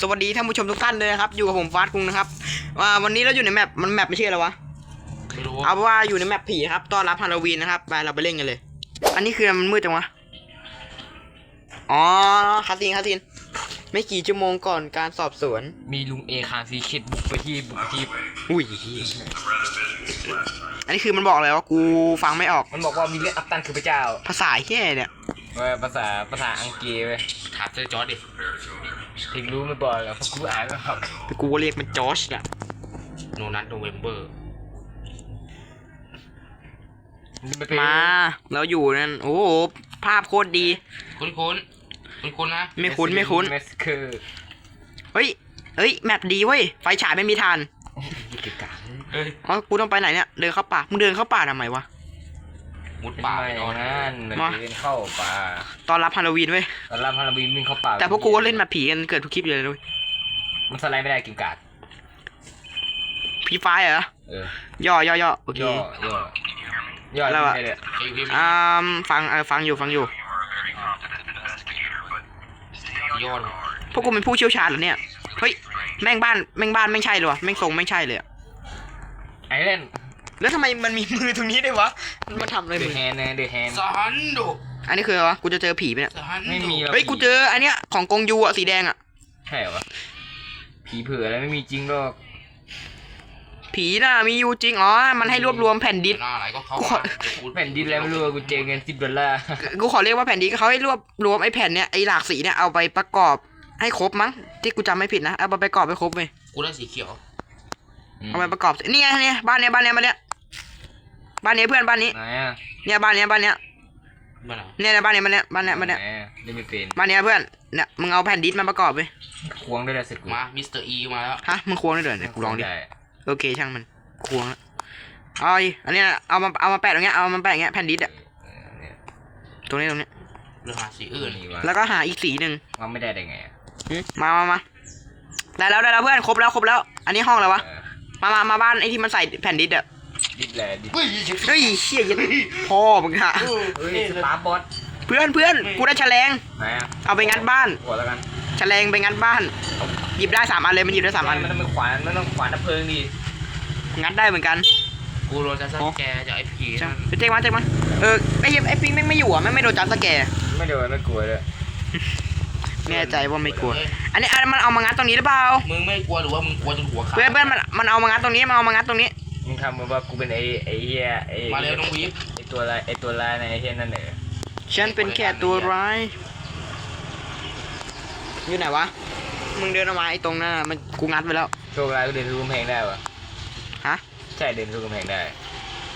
สวัสดีท่านผู้ชมทุกท่านเลยนะครับอยู่กับผมฟาสคุงนะครับอ่าวันนี้เราอยู่ในแมปมันแมปไม่ใช่ออะไรวะไม่รู้เอาเป็นว่าอยู่ในแมปผีครับต้อนรับฮาโลวีนนะครับไปเราไปเล่นกันเลย อันนี้คือมันมืดจังวะอ๋อคาซีนคาซีนไม่กี่ชั่วโมงก่อนการสอบสวน มีลุงเอคานซีคิดบุกไปที่บุกไปที่อุ้ยอันนี้คือมันบอกอะไรวะกูฟังไม่ออก มันบอกว่ามีเรื่องอัปตันคือพระเจ้าภาษาเฮียเนี่ยเว้ยภาษาภาษาอังกฤษเว้ยถามเจอจอร์ดดิ ถึงรู้ไม่บอกหรอกเพราะกูอ่านไม่ออกแต่กูเรียกมันจอชอะโนนัทโนเวมเบอร์ นเป็นมาเราอยู่นั่น โอ้โหภาพโคตรดี คุ้นคุ้นคุ้นคุ้นๆนะไม่คุ้นไม่คุ้น เมสคือเฮ้ย เฮ้ย แมปดีเว้ย ไฟฉายไม่มีทานยี่เกกาเอ้ย อ๋อ กูต้องไปไหนเนี่ย เดินเข้าป่า มึงเดินเข้าป่าทำไมวะ มุดเป็นป่าไม่ไปนอนนั่นมันมาเดินเข้าป่าตอนรับฮาโลวีนเว้ยตอนรับฮาโลวีนวิ่งเข้าป่าแต่พวกกูก็เล่นมาผีกันเกิดทุกคลิปอยู่เลยเว้ยมันสไลด์ไม่ได้กินกาดผีไฟล์เหรอ เออย่อย่อย่อโอเค ย่อย่อย่อแล้วอะไม่ได้เลยไอ้พิมพ์อ่าฟังเออฟังอยู่ฟังอยู่ยอดพวกกูเป็นผู้เชี่ยวชาญเหรอเนี่ย เฮ้ย แม่งบ้านแม่งบ้านไม่งใช่เลยวะแม่งทรงไม่งใช่เลยอะไอเล่น แล้วทำไมมันมีมือตรงนี้ด้วยวะ มันมาทำอะไรเดมือะอแฮนนะเดอะแฮนสันโดอันนี้คืออะไรวะ กูจะเจอผีไหมเนี่ยสันโดไม่มีหรอกเฮ้ย กูเจออันเนี้ยของกงยูอะสีแดงอะใช่เหรอวะผีเผืออะไรไม่มีจริงหรอกผีน่ะมีอยู่จริง อ๋อ มันให้รวบรวมแผ่นดินหน้าไหนก็เข้ากูขอมาเดี๋ยวกูแผ่นดินแล้วไม่รู้ว่ากูเจอเงินสิบดอลลาร์ กูขอเรียกว่าแผ่นดินเขาให้รวบรวมไอ้แผ่นเนี้ยไอ้หลากสีเนี่ยเอาไปประกอบให้ครบมั้ง ที่กูจำไม่ผิดนะ เอาไปประกอบให้ครบเว้ยกูได้สีเขียว เอาไปประกอบสินี่ไงเนี่ยบ้านเนี้ยบ้านเนี้ยบ้านเนี้ย บ้านเนี้ยเพื่อนบ้านนี้ ไหนอะเนี่ยบ้านเนี้ยบ้านเนี้ยมาไหนเนี่ยเนี่ยบ้านเนี้ยบ้านเนี้ยบ้านเนี้ยบ้านเนี้ยไหนอะเล่นไม่เป็นบ้านเนี้ยเพื่อนเนี่ยมึงเอาแผ่นดินมาประกอบไปควงด้วยละสิกูมามิสเตอร์อีมาแล้วฮะมึงควงได้เลยเนี่ยกูลองดิได้โอเคช่างมันควงแล้วเอาอีอันเนี้ยเอามาเอามาแปะตรงเนี้ยเอามาแปะอย่างเงี้ยแผ่นดินอะเออเนี่ยตรงนี้ตรงนี้ เรื่องหาสีอื่นนี่วะแล้วก็หาอีกสีหนึ่งว่าไม่ได้ได้ไงอะหึมามามาได้แล้วได้แล้วเพื่อนครบแล้วครบแล้ว อันนี้ห้องอะไรวะ เออมามามาบ้านไอ้ที่มันใส่แผ่นดินอะ ดิบแลดิบเฮ้ยเฮ้ยเชี่ยยันพ่อมึงอะเฮ้ยสตาร์บอสเพื่อนเพื่อนกูได้แฉลงไหนอะเอาไปงัดบ้านหัวแล้วกันแฉลงไปงัดบ้าน หยิบได้สามอันเลยมันหยิบได้สามอันมันต้องเป็นขวานมันต้องขวานดับเพลิงดิงัดได้เหมือนกันกูโดนจะสแกร์จากไอ้ผีใช่นั่นไปเจ๊กมาเจ๊กมาเออไอ้เหี้ยไอ้ปิงแม่งไม่อยู่อะแม่งไม่โดนจับสแกร์ไม่โดนไม่กลัวเลยแน่ใจว่าไม่กลัว อันนี้อันมันเอามางัดตรงนี้หรือเปล่า มึงไม่กลัวหรือว่ามึงกลัวจนหัวขาดเพื่อนเพื่อนมันมันเอามางัดตรงนี้มันเอามางัดตรงนี้ มึงทำเหมือนว่ากูเป็นไอ้ไอ้เหี้ยไอ้มาเร็วน้องวีฟไอ้ตัวลายไอ้ตัวลายในไอ้เหี้ยนั่นเหรอฉันเป็นแค่ตัวร้าย อยู่ไหนวะ มึงเดินออกมาไอ้ตรงนั้นน่ะมันกูงัดไปแล้ว โชคร้ายกูเดินทะลุกำแพงได้ปะฮะ ใช่เดินทะลุกำแพงได้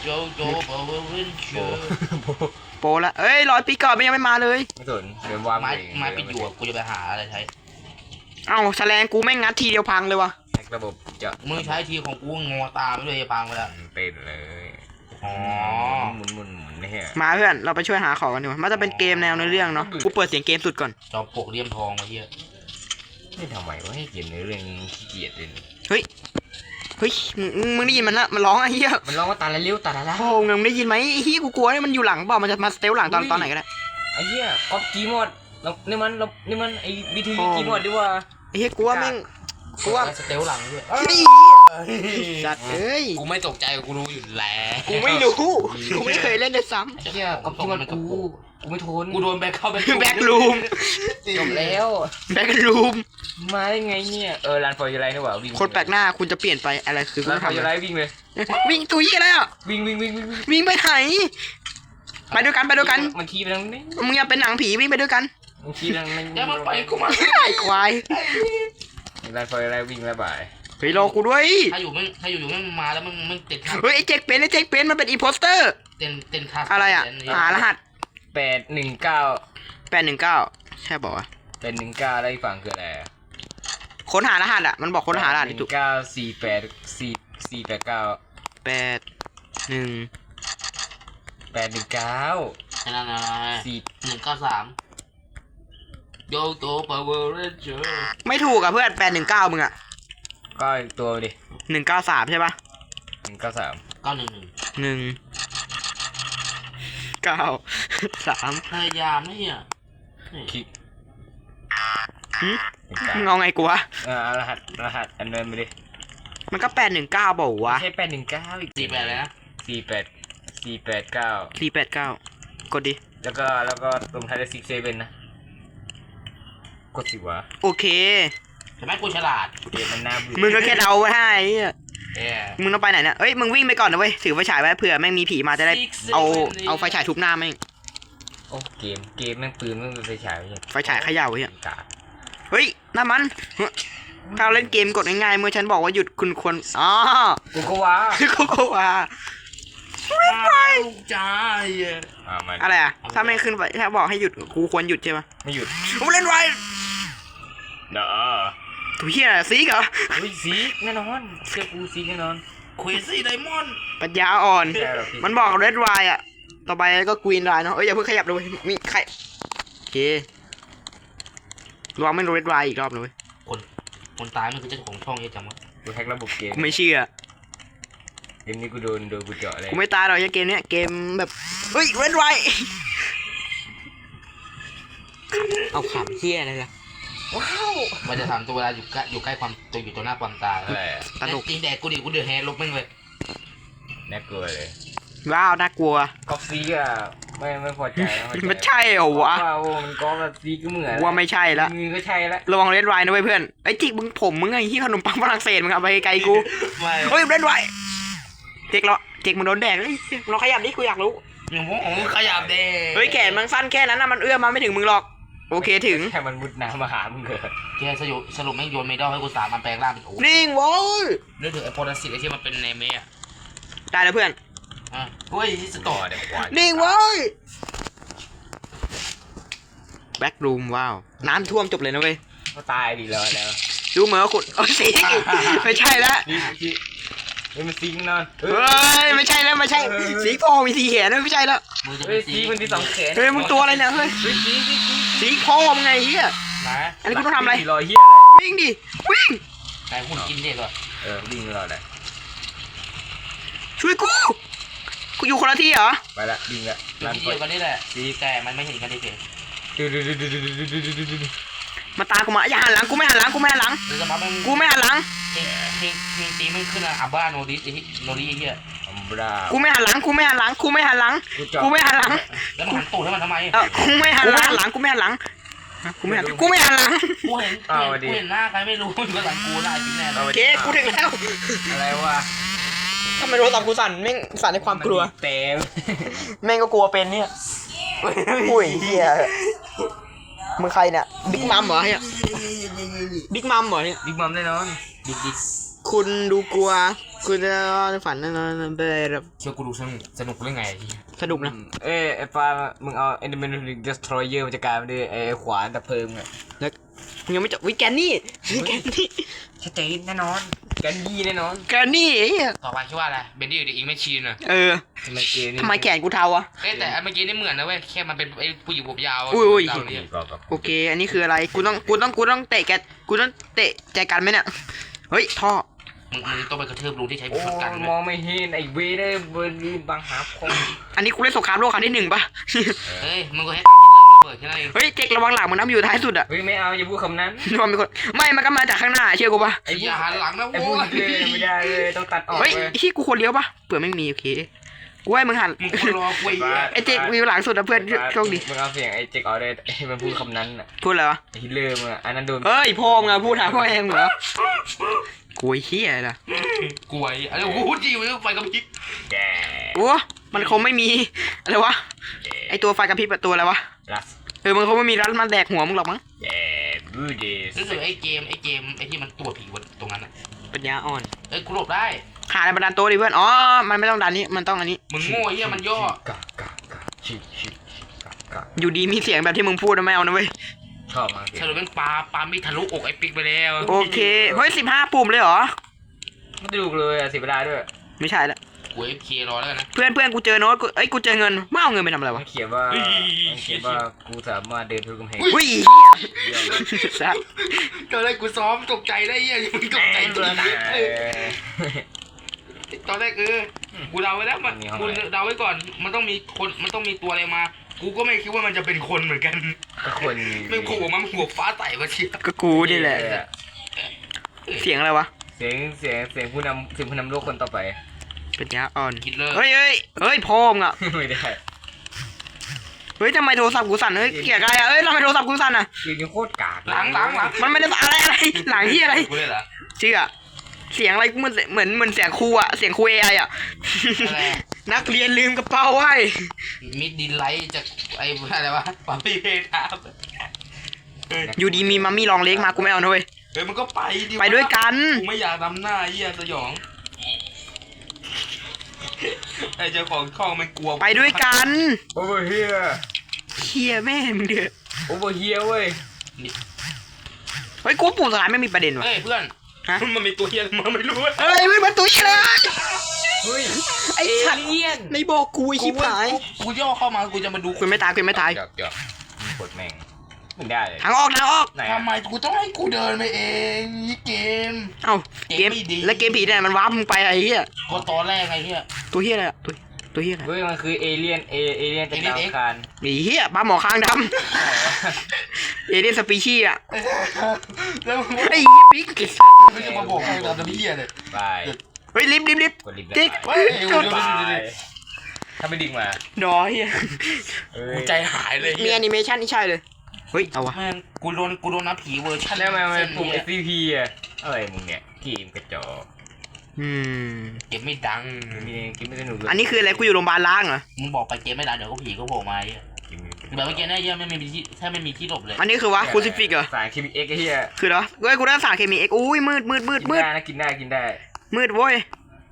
โจโจเบอร์เวนเชโบอร์โบโปรละเอ้ยร้อยปีก่อนมันยังไม่มาเลย ไม่สนเดินวางไม้เองไม้ปิดอยู่อะกูจะไปหาอะไรใช้ เอ้าแฉลงกูแม่งงัดทีเดียวพังเลยวะแฮกระบบเจาะมึงใช้ทีของกูงอตาไปด้วยจะปางไปแล้วเต้นเลยอ๋อหมุนหมุนหมุนนี่ฮะมาเพื่อนเราไปช่วยหาของกันดีกว่ามันจะเป็นเกมแนวในอเรื่องเนาะกูเปิดเสียงเกมสุดก่อนจอมปลวกเลี่ยมทองมาเฮียนี่ทำไมวะให้เขียนในเรื่องขี้เกียจเลยเฮ้ยเฮ้ยมึงมึงมึงได้ยินมันละมันร้องไอ้เหี้ยมันร้องว่าตาละเลี้ยวตาละละโอ้มึงได้ยินไหมไอ้เฮียกูกลัวเนี่ยมันอยู่หลังเปล่ามันจะมาสเตลหลังตอนตอนไหนก็ได้ไอ้เหี้ยก๊อปจีมอดเรานี่มันเรานี่มันไอ้บีทีโอ้จีมอดดีว่าไอ้เฮียกลัวแม่ง กลัวสเตลหลังด้วยไอ้สัตว์เอ้ยกูไม่ตกใจกูรู้อยู่แล้วกูไม่รู้กูไม่เคยเล่นเลยซ้ไอ้เหี้ยก๊อปจีมอดกูกูไม่ทนกูโดนแบกเข้าไปำแบ็กลูมจบแล้วแบ็กลูมมาได้ไงเนี่ยเออรันฟอร์ยูไลนี่หว่าวิ่งคนแปลกหน้าคุณจะเปลี่ยนไปอะไรคือกูรันฟอร์ทำยูอะไลไรวิ่งเลยวิ่งตุยอะไรอะวิ่งวิ่งวิ่งวิ่งวิ่งวิ่งไปไหนไปด้วยกันไปด้วยกันมันขี่ไปทางนี้มึงอย่าเป็นหนังผีวิ่งไปด้วยกันมันขี่ไปทางนี้อย่ามาไปกูมาไอ้ควาย รันฟอร์ยูไลวิ่งแล้วบ่ายเฮ้ยรอกูด้วยถ้าอยู่มึงถ้าอยู่อยู่มึงมาแล้วมึงมึงติดเฮ้ยไอ้เจ๊กเป็นไอ้เจ๊กเป็นมันเป็นอีโพสเตอร์ เต้นเต้นคาอะไรอะหารหัสแปดหนึ่งเก้าแปดหนึ่งเก้าใช่บอกว่าแปดหนึ่งเก้าแล้วอีกฝั่งคืออะไรอะค้นหารหัสอะมันบอกค้นหารหัสหที่นึ่ถูกงเก้าสี่แปดสี่สี่แปดเก้าแปดหนึ่งแปดหนึ่งเก้านั่นน่ะสี่หนึ่งเก้าสาม โยโตปาวเวอร์เรนเจอร์ไม่ถูกอะเพื่อนแปดหนึ่งเก้ามึงอะก็อีกตัวดิหนึ่งเก้าสามใช่ปะหนึ่งเก้าสามเก้าหนึ่งหนึ่งหนึ่งเก้าสามพยายามไม่เหี้ยนี่คิดหึมึงเอาไงกูวะเออเอารหัสรหัสอันเดินไปดิมันก็แปดหนึ่งเก้าบอกวะไม่ใช่แปดหนึ่งเก้าอีกสี่แปดเลยนะสี่แปดสี่แปดเก้าสี่แปดเก้ากดดิ แล้วก็แล้วก็ลงท้ายด้วยซิกเซเว่นนะ กดสิวะโอเคเห็นไหมกูฉลาดเกมมันน่าเบื่อมึงก็แค่เดาไว้ให้ไอ้เหี้ยเอ้ยมึงต้องไปไหนเนี่ยเอ้ยมึงวิ่งไปก่อนนะเว้ยถือไฟฉายไว้เผื่อแม่งมีผีมาจะได้ Six, เอา seven, เอาไฟฉายทุบหน้าแม่งโอ้เกมเกมแม่งปืนแม่งเป็นไฟฉายไม่ใช่ไฟฉายเขย่าไว้อะกาดเฮ้ยนั่นมันถ้าเราเล่นเกมกดง่ายๆเมื่อฉันบอกว่าหยุดคุณควรอ๋อกูก็ว่ากูก็ว่าไม่ใจอะอ่ามันอะไรอะถ้าไม่ขึ้นไปถ้าบอกให้หยุดกูควรหยุดใช่ไหมไม่หยุดกูเล่นไว เด้อตัวเฮียอะไรซีกเหรอเฮ้ยซีกแน่นอนเชื่อกูซีกแน่นอนคุยซี่ไดมอนด์ปัญญาอ่อนใช่หรอกพี่มันบอกเรดไวอะ ต่อไปก็กรีนไวเนาะเอ้ยอย่าเพิ่งขยับเลยเว้ยมีใครโอเคระวังไม่โดนเรดไวอีกรอบเลยเว้ยคนคนตายมันคือเจ้าของช่องเยอะจังวะกูแฮกระบบเกมกูไม่เชื่อเกมนี้กูโดนโดนกูเจาะเลยกูไม่ตายหรอกไอ้เกมเนี้ยเกมแบบเฮ้ยเรดไวเอาขำเฮียอะไรล่ะ ว้าวมันจะทำตัวเวลาอยู่ใกล้อยู่ใกล้ความตัวอยู่ตัวหน้าความตายอะไรอะตลก จริงแดกกูดิกูเดือดแฮร์ลบแม่งเลยน่ากลัวเลยว้าวน่ากลัว กอล์ฟซีกอะไม่ไม่พอใจนะมันใช่เหรอวะว้าวมันกอล์ฟกับซีกก็เหมือนว่าไม่ใช่ละมือก็ใช่ละระวังเรดไวนะเว้ยเพื่อนไอ้จิกมึงผมมึงไงที่ขนมปังฝรั่งเศสมึงเอาไปไกลกูไม่เฮ้ยเรดไวเจ๊กเราเจ๊กมึงโดนแดกเลยเราขยับดิกูอยากรู้หนูของขยับเด้เฮ้ยแขนมันสั้นแค่นั้นนะมันเอื้อมมาไม่ถึงมึงหรอก โอเคถึง แค่มันมุดน้ำมาหามึงเกิดแกสรุปสรุปแม่งโยนเมดัลให้กูสามมันแปลงร่างเป็นโอ้นิ่งโว้ยเรื่องถึงไอ้โพลาสิตไอ้ที่มันเป็นเนเมะได้แล้วเพื่อน อะเฮ้ยที่สต่ต่ออเดี๋ยวกว่านิ่งโว้ยแบ็กรูมว้าว น้ำท่วมจบเลยนะเว้ย ก็ตายดีแล้วแล้ว ดูเหมือนว่าขุดโอ้ยสีไม่ใช่แล้วนี่ซีเฮ้ยมันซีกนอนเฮ้ยไม่ใช่แล้วไม่ใช่ สีพอมีสีแขนด้วยไม่ใช่แล้ว เฮ้ยสีมันมีสองแขนเฮ้ยมึงตัวอะไรเนี่ยเฮ้ยสีสีสีสีพอมไงเฮียนอันนี้กูต้องทำอะไรเฮียวิ่งดิวิ่งไอ้หุ่นกินเด็กว่ะเออวิ่งเลยแหละช่วยกูกูอยู่คนละที่เหรอไปละวิ่งละอยู่ที่เดียวกันนี่แหละสีแต่มันไม่เห็นกันเฉยมาตากูมาอย่าหันหลังกูไม่หันหลังกูไม่หันหลังกูไม่หันหลังเพลงเพลงตีมันขึ้นอะอับบ้าโนดิสโนดิเฮีย บรากูไม่หันหลังกูไม่หันหลังกูไม่หันหลังกูไม่หันหลังแล้วมันหันตูดให้มันทำไมเออกูไม่หันหลังหลังกูไม่หันหลังกูไม่หันกูไม่หันหลังกูเห็นกูเห็นหน้าใครไม่รู้อยู่หลังกูหน้าจริงแน่เลเอายไปโอเคกูถึงแล้วอะไรวะทำไมโทรศัพท์กูสั่นแม่งสั่นในความกลัวเต็มแม่งก็กลัวเป็นเนี่ยอุ้ยเฮียมึงใครเนี่ยบิ๊กมัมเหรอเฮียบิ๊กมัมเหรอเนี่ยบิ๊กมัมแน่นอนดิ๊กดิ๊ก คุณดูกลัว คุณจะฝันนั่นนั่นไปแบบเชื่อกูดูสนุกสนุกเรื่องไงไอ้ที่สนุกนะ เอ้ยไอ้ปลามึงเอาเอ็นเดอร์แมนเดสทรอยเยอร์มันจะกลายเป็นไอ้ขวานดับเพลิงอะแล้วมึงยังไม่จบวิแกนนี่วิแกนนี่ชัดเจนแน่นอนกันยี่แน่นอน แกนนี่ไอ้เหี้ยต่อไปคิดว่าอะไรเบนดี้หรืออิงแมชชีนอะเออทำไมเกมนี่ทำไมแขนกูเทาอะเอ้ยแต่อันเมื่อกี้นี่เหมือนนะเว้ยแค่มันเป็นไอ้ผู้หญิงผมยาวอุ้ยอุ้ยเกาหลีก็ก็โอเค อันนี้คืออะไร กูต้อง กูต้อง กูต้องเตะแก กูต้องเตะแจกันไหมเนี่ย เฮ้ย ท่อ มึงมึงต้องไปกระทืบลุงที่ใช้โอ้พักกันมนะองไม่เห็นไอ้เวได้เบอร์ลีบังหาคงอันนี้กูเล่นสงครามโลกครั้งที่หนึ่งปะเฮ้ยมึงก็ให้ตังค์ฮิตเลอร์มาระเบิดแค่นั้นเองเฮ้ยเจ๊กระวังหลังมันน้ำอยู่ท้ายสุดอะเฮ้ยไม่เอาอย่าพูดคำนั้นมันมีคนไม่มันก็มาจากข้างหน้าเชื่อกูปะไอ้ยาหันหลังนะไอ้โว้พูดยเลยไม่ได้เลยต้องตัดออกเฮ้ยเว้ยที่กูควรเลี้ยวปะเผื่อไม่มีโอเคกูให้มึงหันมึงคนรอคุยอะไอ้เจ๊กวิวหลังสุดอะเพื่อนโชคดีมึงเอาเสียงไอ้เจ๊กเอาได้ไอ้มันพูดคำนั้นอะพูดอะไรวะไอ้ฮิตเลอร์มึงอะอันนั้นโดนเอ้ยพ่อมึงอะพูดหาพ่อเองเหรอ กูไอ้เฮียล่ะกลัวไอ้อะไรโอ้โหจีมันไฟกระพริบแกโอ้มันคงไม่มีอะไรวะไอตัวไฟกระพริบอะตัวอะไรวะรัสเออมันคงไม่มีรัดมาแดกหัวมึงหรอกมั้งแกบูเดสรู้สึกไอ้เกมไอ้เกมไอ้ที่มันตัวผีบนตรงนั้นอะปัญญาอ่อนเอ้ยกูหลบได้ขาในบันดาลโตะดิเพื่อนอ๋อมันไม่ต้องดันนี้มันต้องอันนี้มึงโง่ไอ้เหี้ยมันย่อกะกะกะชิชิชิกะกะอยู่ดีมีเสียงแบบที่มึงพูดนะไม่เอานะเว้ย ชอบมากสรุปเป็นปลาปลามีทะลุอกไอ้ปิ๊กไปแล้วโอเคเฮ้ยสิบห้าปุ่มเลยเหรอ ไม่ได้ดูเลยอะเสียเวลาด้วยไม่ใช่ละกูเอฟเครอแล้วกันนะเพื่อนเพื่อนกูเจอโน้ตกูเอ้ยกูเจอเงินไม่เอาเงินไปทำอะไรมัวะนเขียนว่ามันเขียนว่ากูสามารถเดินทะลุกำแพงอุ้ยเยี่ยมเลยสัสตอนแรกกูซ้อมตกใจได้เหี้ยมึงตกใจจริงเออ ตอนแรกเออกูเดาไว้แล้วมันมีห้องกูอะไร เดาไว้ก่อน มันต้องมีคนมันต้องมีตัวอะไรมา กูก็ไม่คิดว่ามันจะเป็นคนเหมือนกันก็คนไม่โผล่มาหัวฟ้าใส่มาเชียก็กูนี่แหละ เสียงอะไรวะ เสียงเสียงเสียงผู้นำเสียงผู้นำโลกคนต่อไป เป็นยาอ่อนคิดเลยเฮ้ยเฮ้ยเฮ้ยพ่อมึงอะไม่ได้เฮ้ยทำไมโทรศัพท์กูสั่นเฮ้ยเกลียดอะไรอะเฮ้ยทำไมโทรศัพท์กูสั่นอะเสียงยังโคตรกากหลังหลังหลังมันไม่ได้อะไรอะไรหลังที่อะไรกูเลยเหรอเชื่อเสียงอะไรกูเหมือนเหมือนเหมือนเสียงครูอะเสียงครูเอไออะอะไรอะ นักเรียนลืมกระเป๋าไว้มิดดินไลท์จากไอ้อะไรวะปาพี่เพทามเฮ้ยอยู่ดีมีมัมมี่ลองเล็กมากูไม่เอานะเว้ยเฮ้ยมันก็ไปดิไปด้วยกันกูไม่อยากนำหน้าเหี้ยสยองไอ้เจ้าของช่องมันกลัวไปด้วยกันโอเวอร์เฮียเฮียแม่มึงเดือดโอเวอร์เฮียเว้ยเฮ้ยกูว่าปู่สถานไม่มีประเด็นว่ะเฮ้ยเพื่อนฮะมันมีตัวเฮียมันไม่รู้เฮ้ยไม่มาตุ้ยเลย เฮ้ยไอ้เอสัตว์เลี่ยนในบอกกูไอ้ชิบหายกูกูย่อเข้ามากูจะมาดูคุณไม่ตายคุณไม่ตายหยอกหยอกมึงกดแม่งมึงได้เลยทางออกทางออกไหนทำอะไมกูต้องให้กูเดินไปเองนี่เกม เอ้าเกมเกมไม่ดีแล้วเกมผีเนี่ยมันว้าร์ปมึงไปไอ้เหี้ยก็ตอนแรกไอ้เหี้ยตัวเหี้ยอะไรอะตัวตัวเหี้ยอะไรเฮ้ยมันคือเอเลี่ยนเอเอเลี่ยนจากดาวอังคารไอ้เหี้ยบ้าหมอคางดำเอเดนสปีชีส์อะแล้วมึงไอ้เหี้ยปิ๊กไอ้สัตว์ไม่จะมาบอกให้เราทำเหี้ยเลยบาย เฮ้ยลิฟต์ลิฟต์ลิฟต์กดลิฟต์ติ๊กไปเฮ้ยกดดูบาดิดูดิยถ้าไม่ดิ่งมาดอเหี้ยเอ้ยกูใจหายเลยมีแอนิเมชันนี่ใช่เลย เฮ้ยเอาวะ แม่งกูโดนกูโดนน้ำผีเวอร์ชันแล้วทำไมมันปุ่มเส้น SCP อะอะไรมึงเนี่ยเกมกระจอกอืม เกมไม่ดังมีเกมไม่สนุกเลยอันนี้คืออะไรกูอยู่โรงพยาบาลล้างเหรอ มึงบอกไปเกมไม่ดังเดี๋ยวก็ผีก็โผล่มาไอ้เหี้ยเกมไม่สนุกแบบเมื่อกี้เนี่ยเหี้ยไม่มีที่แทบไม่มีที่หลบเลยอันนี้คือวะคูซิฟิกเหรอสารเคมีเอ็กไอ้เหี้ยคือเหรอเฮ้ยกูได้สารเคมีเอ็กอุ้ยมืดมืดมืดกินมืดได้นะกินได้กินได้ มืดเว้ย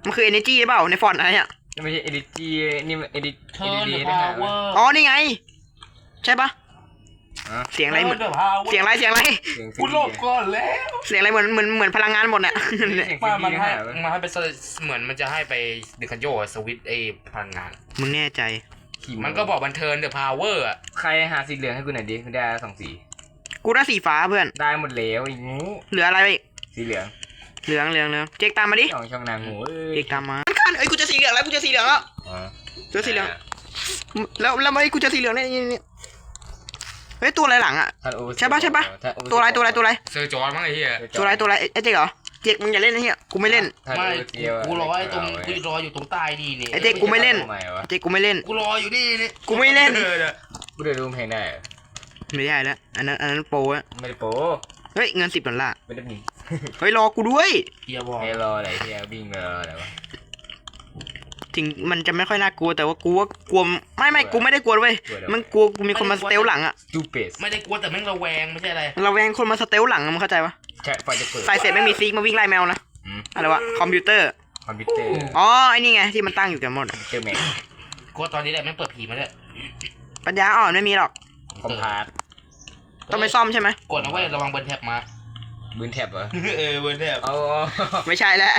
มันคือเอเนจีเปล่าในฟอนต์อะไรอะนี่ไม่ใช่เอดิจีนี่มันเอดิเทิร์นดีเดอะนะพาฮะวเวอร์อ๋อนี่ไง ใช่ปะเสียงอะไรเหมือนเดอะพาวเวอร์เสียงอะไรเสียงอะไรเสียงกูหลบก่อนแล้ว เสียงอะไรเหมือนเหมือนเหมือนพลังงานหมดเนี่ยมันมันให้มันให้ไปสเหมือนมันจะให้ไปดิคันโยสวิตไอพลังงาน มึงแน่ใจ มันก็บอกบันเทิงเดอะพาวเวอร์อะใครหาสีเหลืองให้กูหน่อยดิกูได้สองสี กูได้สีฟ้าเพื่อน ได้หมดแล้วไอ้งูเหลืออะไรไปอีกสีเหลือง เหลืองเหลืองเหลืองเจ๊กตามมาดิช่องช่องนางงูเอ้ยเจ๊กตามมาคันเอ้ยกูจะสีเหลืองแล้วกูจะสีเหลืองแล้วอ๋อเจอสีเหลืองแล้วแล้วไม่กูจะสีเหลืองเนี่ยนี่นี่เฮ้ยตัวอะไรหลังอะท่านโอใช่ปะใช่ปะท่านโอตัวอะไรตัวอะไรตัวอะไรเซอร์จอร์นมั้งไอ้เหี้ยตัวอะไรตัวอะไรไอ้เจ๊กเหรอเจ๊กมึงอย่าเล่นนะเฮียกูไม่เล่นท่านไม่โอเจียวกูรอไอ้ตรงกูรออยู่ตรงใต้นี่นี่ไอ้เจ๊กกูไม่เล่นทำไมวะเจ๊กกูไม่เล่นกูรออยู่นี่นี่กูไม่เล่นออเนี่ยกูเดินรูมเพลงได้เหรอไม่ได้แล้วอันนั้นอันนั้นโปรอะไม่ได้โป้เฮ้ยเงินสิบดอลลาร์ไม่ได้มี เฮ้ยรอกูด้วยเฮียบอกไอ้รออะไรที่วิ่งมารออะไรวะ ถึงมันจะไม่ค่อยน่ากลัวแต่ว่ากูว่ากลัวไม่ไม่กูไม่ได้กลัวเว้ยมันกลัวกูมีคนมาสเตลหลังอะจูเปสไม่ได้กลัวแต่แม่งระแวงไม่ใช่อะไรเราแวงคนมาสเตลหลังอะมึงเข้าใจปะแค่ไฟจะเปิดใส่เสร็จไม่มีซีกมาวิ่งไล่แมวนะอืม อะไรวะคอมพิวเตอร์คอมพิวเตอร์อ๋อไอ้นี่ไงที่มันตั้งอยู่กันหมดอะเจอแม็กกลัวตอนนี้แหละแม่งเปิดผีมาเลยปัญญาอ่อนไม่มีหรอกคอมพาร์ตต้องไปซ่อมใช่ไหมกดเอาไว้ระวังเบิร์นแท็บมา บืนแท็บเหรอเออเบิร์นแท็บเอาไม่ใช่แล้ว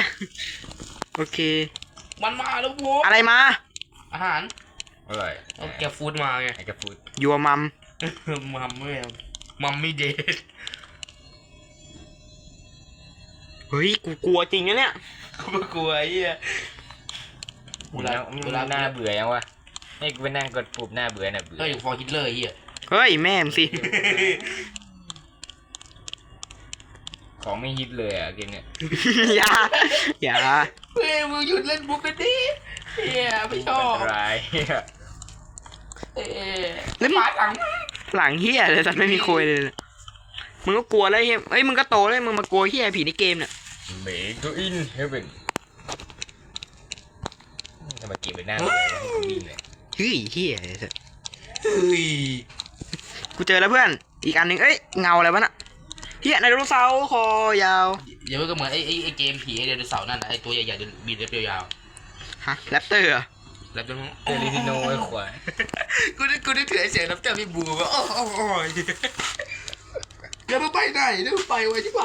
โอเค มันมาแล้วโว้อะไรมา อาหารอร่อยเอาแกฟูดมาไงไอ้กระฟูดยัวมัม มัมไม่เอามัมมี่เดทเฮ้ย กูกลัวจริงนะเนี่ย กูก็กลัวไอ้เหี้ยมึงน่ามึงน่าเบื่อยังวะให้กูไปนั่งกดปุ่มหน้าเบื่อน่ะเบื่อก็อยู่ฟอร์ฮิตเลอร์ไอ้เหี้ย เฮ้ย แม่มงสิ ของไม่ฮิตเลยอะเกมเนี้ยอย่าอย่าเฮ้ยมึงหยุดเล่นบุ๊กไปดิเฮียไม่ชอบอันตรายเอ้ยแล้วหมาหลังหลังเฮียเลยแต่ไม่มีโคยเลยเนี่ยมึงก็กลัวแล้วเฮียเฮ้ยมึงก็โตแล้วมึงมากลัวเฮียผีในเกมเนี่ยเมกอินเฮเวนทำไมเกมเป็นหน้าเบื่อให้กูวิ่งเลยเฮ้ยเฮียไอ้สัสเฮ้ยกูเจอแล้วเพื่อน อีกอันหนึ่งเอ้ยเงาอะไรวะน่ะ เฮียไดโนเสาร์คอยาว เดี๋ยวมันก็เหมือนไอ้ไอ้ไอ้เกมผีไอ้เดโนเสาร์นั่นน่ะไอ้ตัวใหญ่ๆเดินบีดเล็บยาวฮะแรปเตอร์เหรอๆแล้วจนเจอลิทิโนไอ้ควายกูได้กูได้ถือไอ้เสียงน้ำเจ้าพี่บูว่าโอ้โหโอ้ยเดี๋ยวมึงไปไหนเดี๋ยวมึงไปไว้ที่ไหน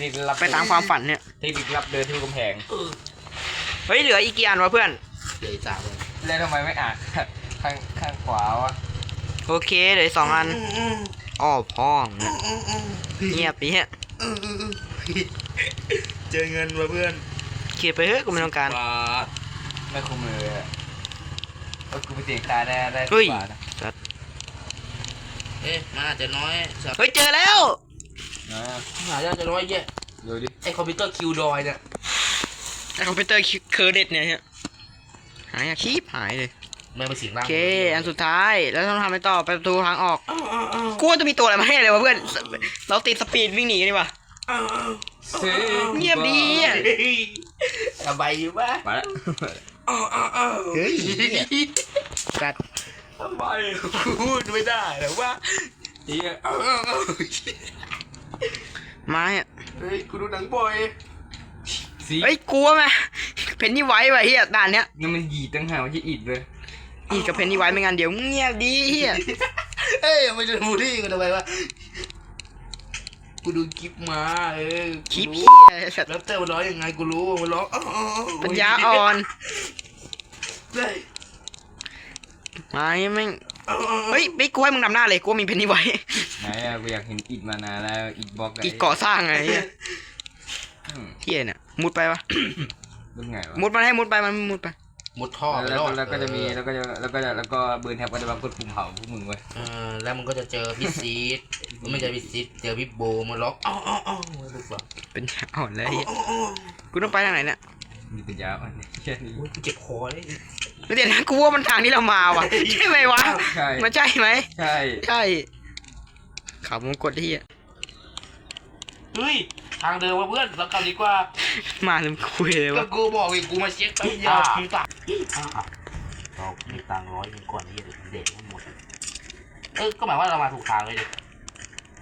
นี่รับไปตามความฝันเนี่ยเทคนิครับเดินที่กำแพงเออเฮ้ยเหลืออีกกี่อันวะเพื่อน เดี๋ยวอีกสามเลยแล้วทำไมไม่อ่าน ข้างข้างขวาวะโอเคเหลืออกสองอันอ้ อพ่อมึงเนี่ยเงียบไปเฮียเจอเงินมาเพื่อนเขียนไปเฮ้ยกูไม่ต้องการบาทไม่คุ้มเลยอะเออกูไปเสียงตาได้ได้เฮ้ยกว่านะสัสเอ๊ะมันอาจจะน้อยสักเฮ้ยเจอแล้วนะมันอาจจะน้อยเยอะดูดิไอคอมพิวเตอร์คิวดอยเนี่ยไอคอมพิวเตอร์เคอร์เด็ดเนี่ยฮะหายอะคีบหายเลย ไม่ไปสิงโอร่างเค อันสุดท้ายแล้วต้องทำไปต่อไปประตูทางออกกูว่าจะมีตัวอะไรมาให้เลยวะเพื่อน เราติดสปีดวิ่งหนีกันดีกว่า เงียบดีอะสบายอยู่ปะมาแล้วเฮ้ยกัดทำไมพูดไม่ได้หรอว่าเฮียไม้อะเฮ้ยกูดูหนังบ่อยสีเฮ้ยกลัวไหมเพนนี่ไว้ไว้เฮียด่านเนี้ยนั่นมันหยีดตั้งหากไม่ใช่อิดเลย อีกกับเพนนี่ไว้ไม่งั้นเดี๋ยวเงียบดีเฮียเอ้ยไม่จะบูลลี่กูทำไมวะกูดูคลิปมาเออคลิปกูเฮีรู้ยสัตว์แล้วเต้มันร้องยังไงกูรู้มันร้องอ้าวอ้าวอ้าวปัญญาอ่อนเฮ้ยไม้แม่งอ้าวอ้าวอ้าวเฮ้ยไม่กูให้มึงนำหน้าเลยกูว่ามีเพนนี่ไว้ไหนอะกูอยากเห็นอิดมานานแล้วอิดบล็อกอีกก่อสร้างไงเฮียอืมเฮียเนี่ยมุดไปปะเป็นไงวะมุดมันให้มุดไปมันมุดไป มุดท่อไปแล้วรอดแล้วก็จะมีแล้วก็จะแล้วก็จะแล้วก็เบิร์นแท็บก็จะมากดปุ่มเผาพวกมึงไว้ยเออแล้วมันก็จะเจอพี่ซีดไม่ใช่พี่ซีดเจอพี่โบมันร้องอ้าวอ้าวอ้าวไม่รู้ป่ะเป็นอ่อนเลยเฮียอ้าวอ้าวกูต้องไปทางไหนเนี่ยมีปัญญาอ่อนแค่นี้โอ้ยกูเจ็บคอเลยแล้วเดี๋ยวนะกูว่ามันทางที่เรามาว่ะใช่ไหมวะใช่มันใช่ไหมใช่ใช่ขาวมงกดที่เฮ้ย ทางเดิมว่ะเพื่อนเรากลับดีกว่ามาลืมคุยเลยก็วะกูบอกอีกกูมาเช็คไปยาวมีตังค์เรามีตังค์ร้อยหนึ่งก่อนที่จะเด็กทั้งหมดเออก็หมายว่าเรามาถูกทางเลยดิ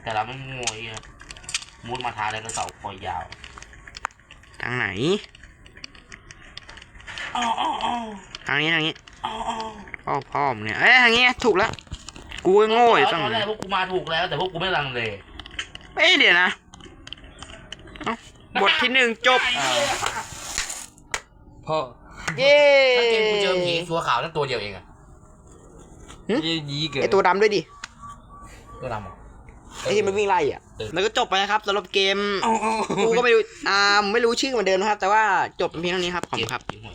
แต่เราไม่งวยอะมุดมาทางไดโนเสาร์คอยาวทางไหนอ้าวอ้าวอ้าวทางนี้ทางนี้อ้าวอ้าวพ่อพ่อมงเนี่ยเอ้ยทางนี้ถูกแล้วกูก็โง่อยู่ตตั้งอนแรกพวกกูมาถูกแล้ว แต่พวกกูไม่ลังเลเอ้ยเดี๋ยวนะเอ้า บทที่หนึ่งจบ พ่อ เย้ถ้าเกมกูเจอผีตัวขาวนั่นตัวเดียวเองอะยี่ยีเกิดไอตัวดำด้วยดิตัวดำเหรอไอที่มันวิ่งไล่อะเออแล้วก็จบไปนะครับสำหรับเกมอ้าวอ้าวกูก็ไม่รู้อ่าไม่รู้ชื่อเหมือนเดิมนะครับ แต่ว่าจบเพียงเท่านี้ครับขอบคุณครับเกมหวย